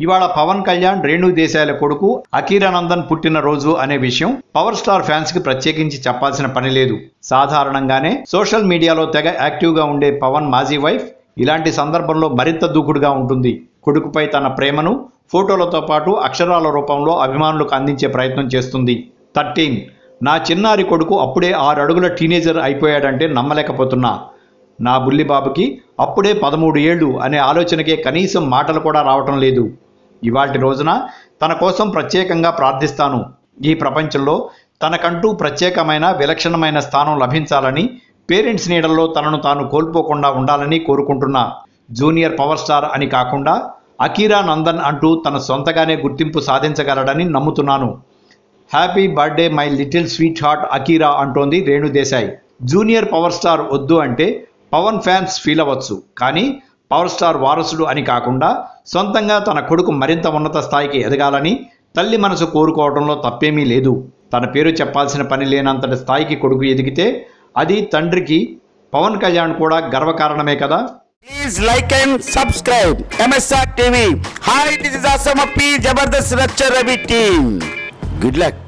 ఇవాళ పవన్ కళ్యాణ్ రేణు దేశాల కొడుకు అకీరానందన్ పుట్టినరోజు అనే విషయం పవర్ స్టార్ ఫ్యాన్స్కి ప్రత్యేకించి చెప్పాల్సిన పని లేదు. సాధారణంగానే సోషల్ మీడియాలో తెగ యాక్టివ్గా ఉండే పవన్ మాజీ వైఫ్ ఇలాంటి సందర్భంలో మరింత దూకుడుగా ఉంటుంది. కొడుకుపై తన ప్రేమను ఫోటోలతో పాటు అక్షరాల రూపంలో అభిమానులకు అందించే ప్రయత్నం చేస్తుంది. థర్టీన్. నా చిన్నారి కొడుకు అప్పుడే ఆరు అడుగుల టీనేజర్ అయిపోయాడంటే నమ్మలేకపోతున్నా. నా బుల్లిబాబుకి అప్పుడే పదమూడు ఏళ్ళు అనే ఆలోచనకే కనీసం మాటలు కూడా రావటం లేదు. ఇవాటి రోజున తన కోసం ప్రత్యేకంగా ప్రార్థిస్తాను. ఈ ప్రపంచంలో తనకంటూ ప్రత్యేకమైన విలక్షణమైన స్థానం లభించాలని పేరెంట్స్ నీడల్లో తనను తాను కోల్పోకుండా ఉండాలని కోరుకుంటున్నా. జూనియర్ పవర్ స్టార్ అని కాకుండా అకీరా నందన్ అంటూ తన సొంతగానే గుర్తింపు సాధించగలడని నమ్ముతున్నాను. Happy birthday my little sweet heart Akira అంటోంది రేణుదేశాయ్. జూనియర్ పవర్ స్టార్ వద్దు అంటే పవన్ ఫ్యాన్స్ ఫీల్ అవ్వచ్చు. కానీ పవర్ స్టార్ వారసుడు అని కాకుండా సొంతంగా తన కొడుకు మరింత ఉన్నత స్థాయికి ఎదగాలని తల్లి మనసు కోరుకోవడంలో తప్పేమీ లేదు తన పేరు చెప్పాల్సిన పని లేనంతటి స్థాయికి కొడుకు ఎదిగితే అది తండ్రికి పవన్ కళ్యాణ్ కూడా గర్వకారణమే కదా please like and subscribe MSR TV hi this is Asam P. Jabardast Racha Ravi team. Good.